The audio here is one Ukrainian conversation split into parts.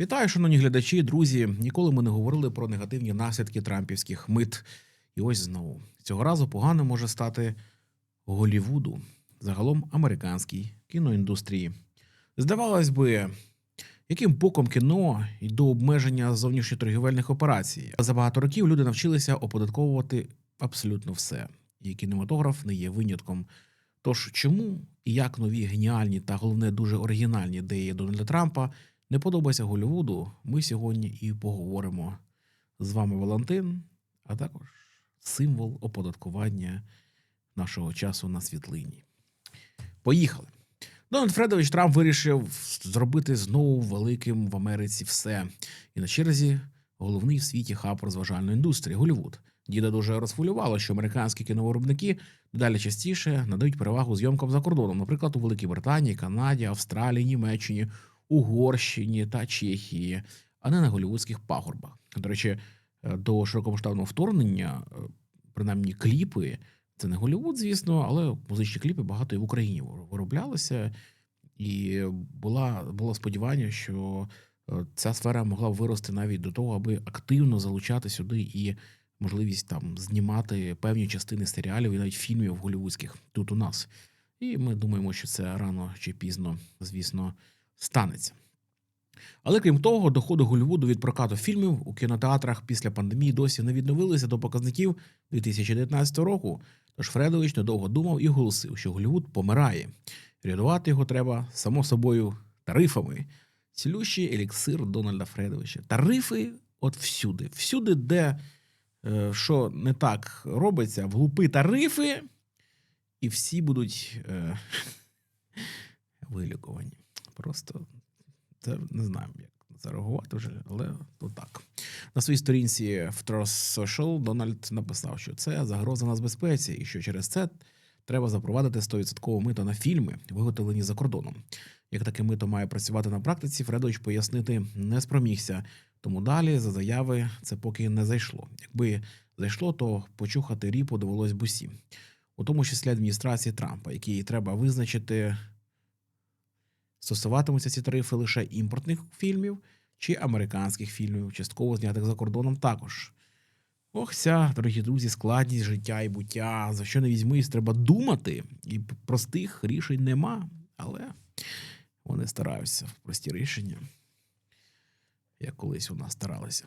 Вітаю, шановні глядачі, друзі. Ніколи ми не говорили про негативні наслідки трампівських мит. І ось знову цього разу погано може стати Голівуду, загалом американській кіноіндустрії. Здавалось би, яким боком кіно і до обмеження зовнішньоторгівельних операцій. За багато років люди навчилися оподатковувати абсолютно все, і кінематограф не є винятком. Тож чому і як нові геніальні та головне дуже оригінальні ідеї Дональда Трампа не подобається Голлівуду, ми сьогодні і поговоримо. З вами Валентин, а також символ оподаткування нашого часу на світлині. Поїхали. Дональд Фредович Трамп вирішив зробити знову великим в Америці все. І на черзі головний в світі хаб розважальної індустрії Голлівуд. Діда дуже розхвилювало, що американські кіновиробники дедалі частіше надають перевагу зйомкам за кордоном, наприклад, у Великій Британії, Канаді, Австралії, Німеччині, Угорщині та Чехії, а не на голівудських пагорбах. До речі, е, до широкомасштабного вторгнення, е, принаймні кліпи, це не Голівуд, звісно, але музичні кліпи багато і в Україні вироблялися, і була було сподівання, що е, ця сфера могла вирости навіть до того, аби активно залучати сюди і можливість там знімати певні частини серіалів і навіть фільмів голівудських тут у нас. І ми думаємо, що це рано чи пізно, звісно, станеться. Але крім того, доходи Голлівуду від прокату фільмів у кінотеатрах після пандемії досі не відновилися до показників 2019 року. Тож Фредович недовго думав і оголосив, що Голлівуд помирає. Рятувати його треба, само собою, тарифами. Цілющий еліксир Дональда Фредовича. Тарифи от всюди. Всюди, де е, що не так робиться, влупи тарифи, і всі будуть е, вилікувані. Просто це не знаю, як на це реагувати вже, але то так. На своїй сторінці в Trust Social Дональд написав, що це загроза нацбезпеці, і що через це треба запровадити 100% мито на фільми, виготовлені за кордоном. Як таке мито має працювати на практиці, Фредович пояснити не спромігся. Тому далі за заяви це поки не зайшло. Якби зайшло, то почухати ріпу довелось б усім, у тому числі адміністрації Трампа, якій треба визначити стосуватимуться ці тарифи лише імпортних фільмів чи американських фільмів, частково знятих за кордоном також. Ох, ця, дорогі друзі, складність життя і буття. За що не візьмись, треба думати, і простих рішень нема. Але вони стараються в прості рішення, як колись у нас старалися.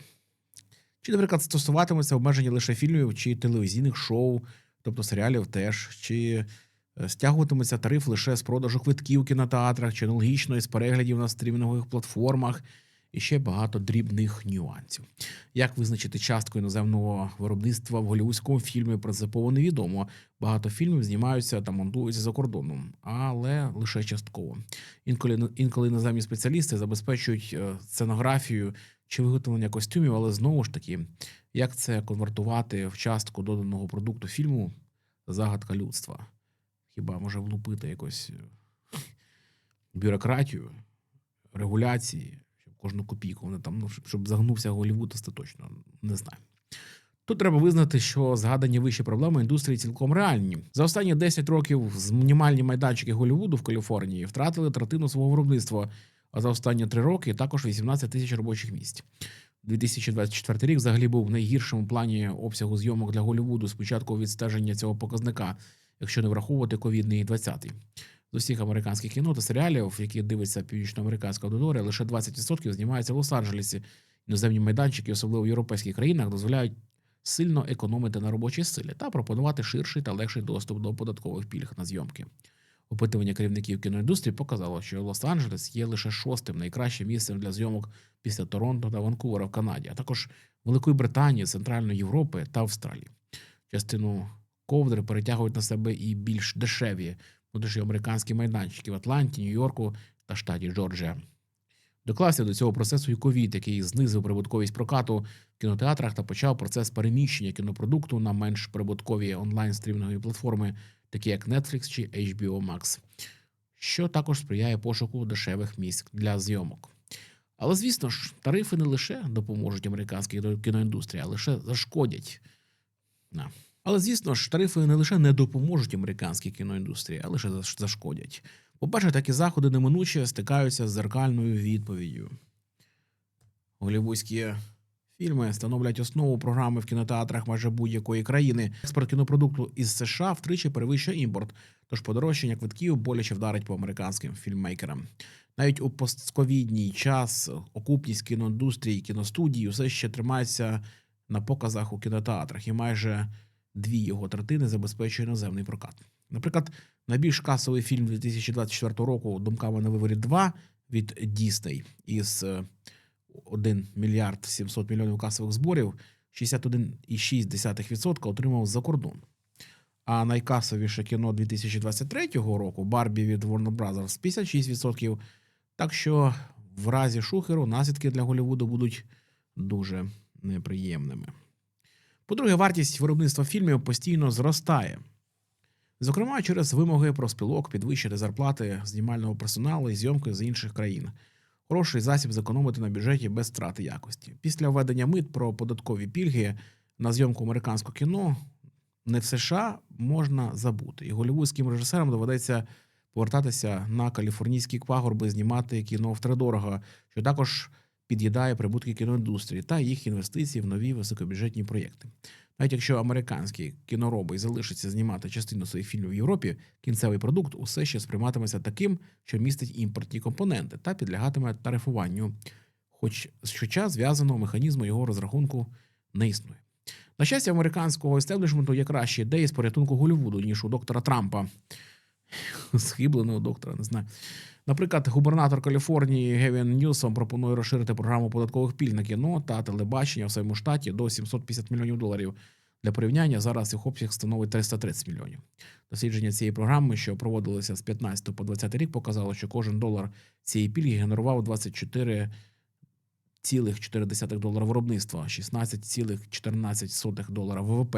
Чи, наприклад, стосуватимуться обмеження лише фільмів чи телевізійних шоу, тобто серіалів теж, чи стягуватиметься тариф лише з продажу квитків у кінотеатрах чи аналогічно із переглядів на стрімінгових платформах. І ще багато дрібних нюансів. Як визначити частку іноземного виробництва в голівудському фільмі, принципово невідомо. Багато фільмів знімаються та монтуються за кордоном, але лише частково. Інколи інколи іноземні спеціалісти забезпечують е, сценографію чи виготовлення костюмів, але знову ж таки, як це конвертувати в частку доданого продукту фільму загадка людства. Хіба може влупити якось е, бюрократію, регуляції, щоб кожну копійку вони там, ну, щоб, загнувся Голівуд остаточно, не знаю. Тут треба визнати, що згадані вищі проблеми індустрії цілком реальні. За останні 10 років знімальні майданчики Голівуду в Каліфорнії втратили третину свого виробництва, а за останні 3 роки також 18 тисяч робочих місць. 2024 рік взагалі був в найгіршому плані обсягу зйомок для Голівуду спочатку відстеження цього показника якщо не враховувати ковідний 20 З усіх американських кіно та серіалів, які дивиться північноамериканська аудиторія, лише 20% знімається в Лос-Анджелесі. Іноземні майданчики, особливо в європейських країнах, дозволяють сильно економити на робочій силі та пропонувати ширший та легший доступ до податкових пільг на зйомки. Опитування керівників кіноіндустрії показало, що Лос-Анджелес є лише шостим найкращим місцем для зйомок після Торонто та Ванкувера в Канаді, а також Великої Британії, Центральної Європи та Австралії. Частину ковдри перетягують на себе і більш дешеві внутрішні американські майданчики в Атланті, Нью-Йорку та штаті Джорджія. Доклався до цього процесу і ковід, який знизив прибутковість прокату в кінотеатрах та почав процес переміщення кінопродукту на менш прибуткові онлайн стрімінгові платформи, такі як Netflix чи HBO Max, що також сприяє пошуку дешевих місць для зйомок. Але звісно ж, тарифи не лише допоможуть американській кіноіндустрії, а лише зашкодять. Але звісно ж, тарифи не лише не допоможуть американській кіноіндустрії, а лише зашкодять. По-перше, такі заходи неминуче стикаються з зеркальною відповіддю. Голівудські фільми становлять основу програми в кінотеатрах майже будь-якої країни. Експорт кінопродукту із США втричі перевищує імпорт, тож подорожчання квитків боляче вдарить по американським фільммейкерам. Навіть у постковідній час окупність кіноіндустрії, кіностудії все ще тримається на показах у кінотеатрах, і майже дві його третини забезпечує наземний прокат. Наприклад, найбільш касовий фільм 2024 року Думками на виворі 2 від Дісней із е, 1 мільярд 700 мільйонів касових зборів, 61,6% отримав за кордон. А найкасовіше кіно 2023 року Барбі від Warner Bros. 56%. Так що в разі шухеру наслідки для Голлівуду будуть дуже неприємними. По-друге, вартість виробництва фільмів постійно зростає. Зокрема, через вимоги профспілок підвищити зарплати знімального персоналу і зйомки з інших країн. Хороший засіб зекономити на бюджеті без втрати якості. Після введення мит про податкові пільги на зйомку американського кіно не в США можна забути. І голівудським режисерам доведеться повертатися на каліфорнійські пагорби, знімати кіно втридорого, що також під'їдає прибутки кіноіндустрії та їх інвестиції в нові високобюджетні проєкти. Навіть якщо американські кінороби залишаться знімати частину своїх фільмів в Європі, кінцевий продукт усе ще сприйматиметься таким, що містить імпортні компоненти та підлягатиме тарифуванню, хоч хоча зв'язаного механізму його розрахунку не існує. На щастя, американського істеблішменту є кращі ідеї з порятунку Голлівуду, ніж у доктора Трампа. Схибленого доктора, не знаю. Наприклад, губернатор Каліфорнії Гевін Ньюсом пропонує розширити програму податкових пільг на кіно та телебачення в своєму штаті до 750 мільйонів доларів. Для порівняння зараз їх обсяг становить 330 мільйонів. Дослідження цієї програми, що проводилося з 15 по 20 рік, показало, що кожен долар цієї пільги генерував 24,4 долара виробництва, 16,14 долара ВВП,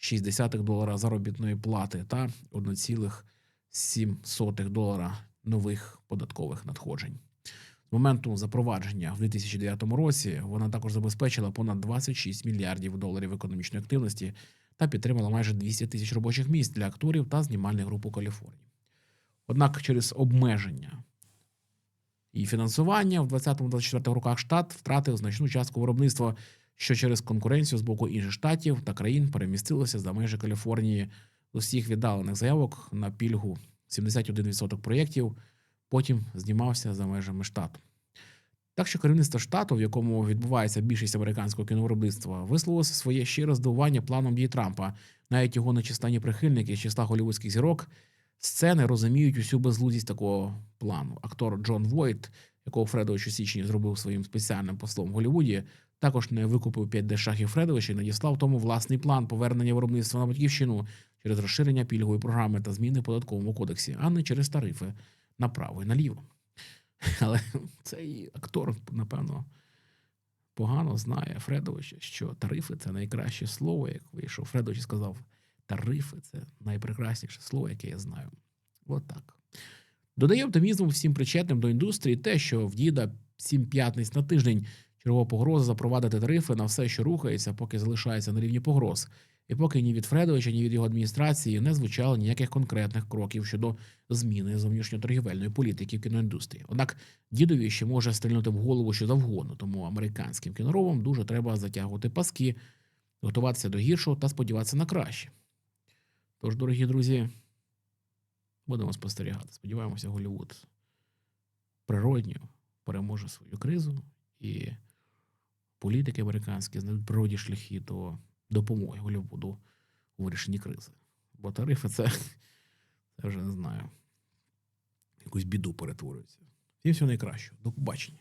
8,6 долара заробітної плати та 1,7 долара нових податкових надходжень. З моменту запровадження в 2009 році вона також забезпечила понад 26 мільярдів доларів економічної активності та підтримала майже 200 тисяч робочих місць для акторів та знімальних груп у Каліфорнії. Однак через обмеження і фінансування в 2020-2024 роках штат втратив значну частку виробництва, що через конкуренцію з боку інших штатів та країн перемістилося за межі Каліфорнії усіх віддалених заявок на пільгу 71% проєктів потім знімався за межами штату. Так що керівництво штату, в якому відбувається більшість американського кіновиробництва, висловилося своє щире здивування планом дій Трампа. Навіть його нечистанні прихильники з числа голівудських зірок сцени розуміють усю безглуздість такого плану. Актор Джон Войт, якого Фредович у січні зробив своїм спеціальним послом в Голлівуді, також не викупив 5 шахів Фредовича і надіслав тому власний план повернення виробництва на батьківщину через розширення пільгової програми та зміни в податковому кодексі, а не через тарифи направо і наліво. Але цей актор, напевно, погано знає Фредовича, що тарифи це найкраще слово, як вийшов. Фредович сказав: тарифи це найпрекрасніше слово, яке я знаю. От так. Додає оптимізму всім причетним до індустрії те, що в діда сім п'ятниць на тиждень чергова погроза запровадити тарифи на все, що рухається, поки залишається на рівні погроз. І поки ні від Фредовича, ні від його адміністрації не звучало ніяких конкретних кроків щодо зміни зовнішньоторгівельної політики в кіноіндустрії. Однак дідові ще може стрільнути в голову що завгодно, тому американським кіноробам дуже треба затягувати паски, готуватися до гіршого та сподіватися на краще. Тож, дорогі друзі, будемо спостерігати. Сподіваємося, Голлівуд природньо переможе свою кризу і політики американські знайдуть природні шляхи до допомоги Голлівуду у вирішенні кризи. Бо тарифи це, це вже не знаю, якусь біду перетворюється. Всім всього найкращого. До побачення.